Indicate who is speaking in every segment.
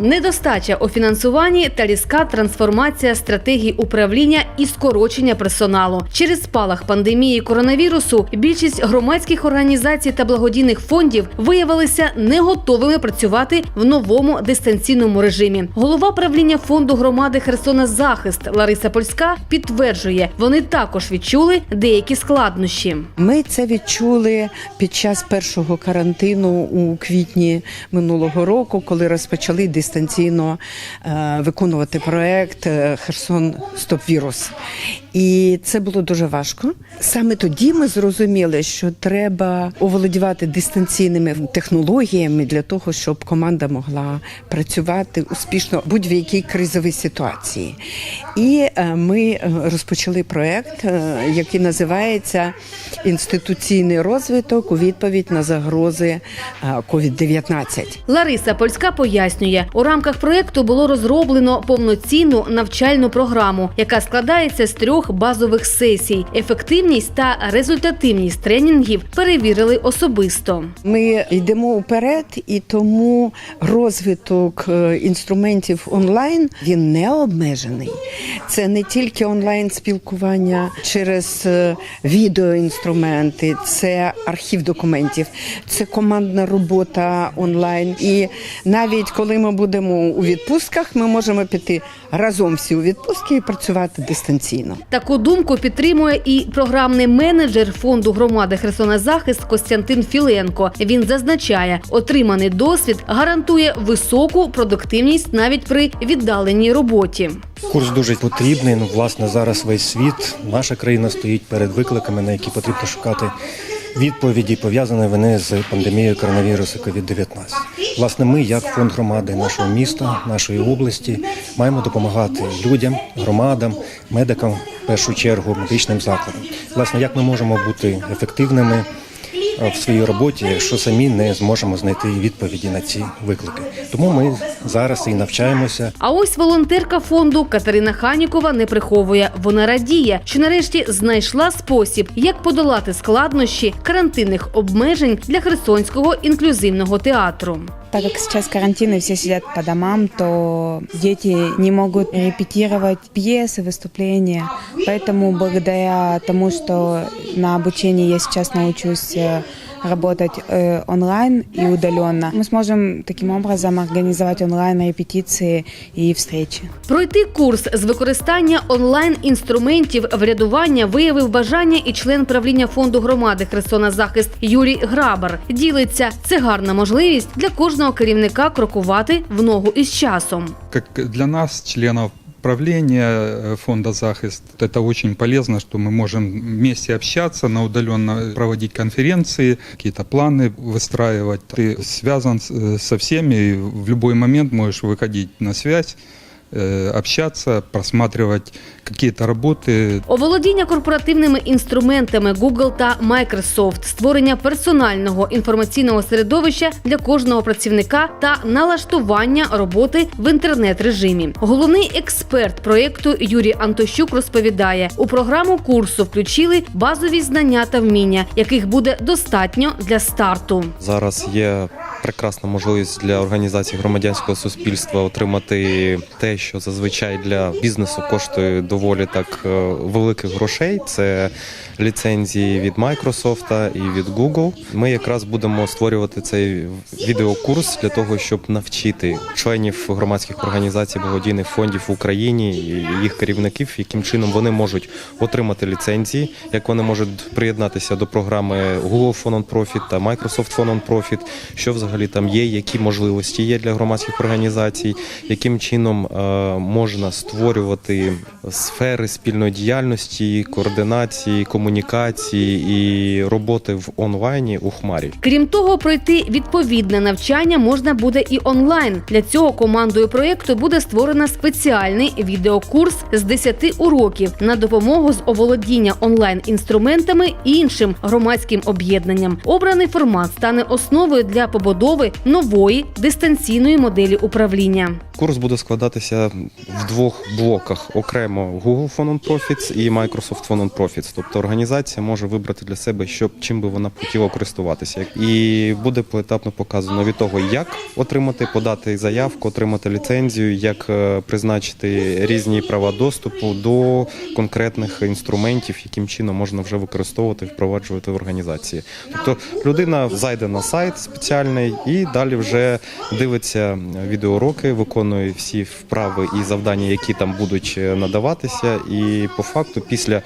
Speaker 1: Недостача у фінансуванні та різка трансформація стратегій управління і скорочення персоналу через спалах пандемії коронавірусу. Більшість громадських організацій та благодійних фондів виявилися не готовими працювати в новому дистанційному режимі. Голова правління фонду громади Херсона Захист Лариса Польська підтверджує, вони також відчули деякі складнощі.
Speaker 2: Ми це відчули під час першого карантину у квітні минулого року, коли розпочали дистанційно е, виконувати проект е, Херсон Стоп Вірус. І це було дуже важко. Саме тоді ми зрозуміли, що треба оволодівати дистанційними технологіями для того, щоб команда могла працювати успішно в будь-якій кризовій ситуації. І е, ми е, розпочали проект, е, який називається інституційний розвиток у відповідь на загрози COVID-19.
Speaker 1: Лариса Польська пояснює, у рамках проєкту було розроблено повноцінну навчальну програму, яка складається з трьох базових сесій. Ефективність та результативність тренінгів перевірили особисто.
Speaker 2: Ми йдемо вперед, і тому розвиток е, інструментів онлайн він не обмежений. Це не тільки онлайн спілкування через е, відеоінструменти, це архів документів, це командна робота онлайн. І навіть коли ми будемо у відпустках, ми можемо піти разом всі у відпустки і працювати дистанційно.
Speaker 1: Таку думку підтримує і програмний менеджер фонду громади Херсона Захист Костянтин Філенко. Він зазначає, отриманий досвід гарантує високу продуктивність навіть при віддаленій роботі.
Speaker 3: Курс дуже потрібний. Ну, власне, зараз весь світ, наша країна стоїть перед викликами, на які потрібно шукати відповіді, пов'язані вони з пандемією коронавірусу COVID-19. Власне, ми, як фонд громади нашого міста, нашої області, маємо допомагати людям, громадам, медикам, першу чергу, медичним закладам. Власне, як ми можемо бути ефективними е, в своїй роботі, якщо самі не зможемо знайти відповіді на ці виклики. Тому ми зараз і навчаємося.
Speaker 1: А ось волонтерка фонду Катерина Ханікова не приховує. Вона радіє, що нарешті знайшла спосіб, як подолати складнощі карантинних обмежень для Херсонського інклюзивного театру.
Speaker 4: Так как сейчас карантин и все сидят по домам, то дети не могут репетировать пьесы, выступления. Поэтому благодаря тому, что на обучении я сейчас научусь э, работать э, онлайн и удаленно, мы сможем таким образом организовать онлайн репетиции и встречи.
Speaker 1: Пройти курс з використання онлайн-інструментів врядування виявив бажання і член правління фонду громади Херсона Захист Юрій Грабар. Ділиться це гарна можливість для кожного керівника крокувати в ногу із часом.
Speaker 5: как для нас, членов правления э, фонда «Захист», это очень полезно, что мы можем вместе общаться, на удаленно проводить конференции, какие-то планы выстраивать. Ты связан с- э, со всеми, и в любой момент можешь выходить на связь, э, общаться, просматривать какие-то работы,
Speaker 1: Оволодіння корпоративними інструментами Google та Microsoft, створення персонального інформаційного середовища для кожного працівника та налаштування роботи в інтернет-режимі. Головний експерт проєкту Юрій Антощук розповідає: у програму курсу включили базові знання та вміння, яких буде достатньо для старту.
Speaker 6: Зараз є прекрасна можливість для організації громадянського суспільства отримати те, що зазвичай для бізнесу коштує доволі так е, великих грошей. Це ліцензії від Microsoft і від Google. Ми якраз будемо створювати цей відеокурс для того, щоб навчити членів громадських організацій благодійних фондів в Україні і їх керівників, яким чином вони можуть отримати ліцензії, як вони можуть приєднатися до програми Google for Non-Profit та Microsoft for Non-Profit, що взагалі там є, які можливості є для громадських організацій, яким чином е, можна створювати сфери спільної діяльності, координації, комунікації і роботи в онлайні у хмарі.
Speaker 1: Крім того, пройти відповідне навчання можна буде і онлайн. Для цього командою проєкту буде створено спеціальний відеокурс з 10 уроків на допомогу з оволодіння онлайн-інструментами і іншим громадським об'єднанням. Обраний формат стане основою для побудови нової дистанційної моделі управління.
Speaker 6: Курс буде складатися в двох блоках: окремо Google for Non-Profits і Microsoft for Non-Profits. Тобто організації організація може вибрати для себе, що чим би вона хотіла користуватися. І буде поетапно показано від того, як отримати, подати заявку, отримати ліцензію, як е, призначити різні права доступу до конкретних інструментів, яким чином можна вже використовувати, впроваджувати в організації. Тобто людина зайде на сайт спеціальний і далі вже дивиться відеоуроки, виконує всі вправи і завдання, які там будуть е, надаватися. І по факту, після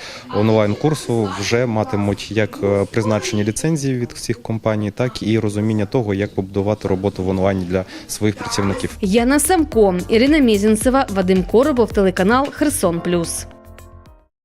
Speaker 6: вже матимуть як е, призначені ліцензії від всіх компаній, так і розуміння того, як побудувати роботу в онлайні для своїх працівників.
Speaker 1: Яна Самко, Ірина Мізінцева, Вадим Коробов, телеканал Херсон Плюс.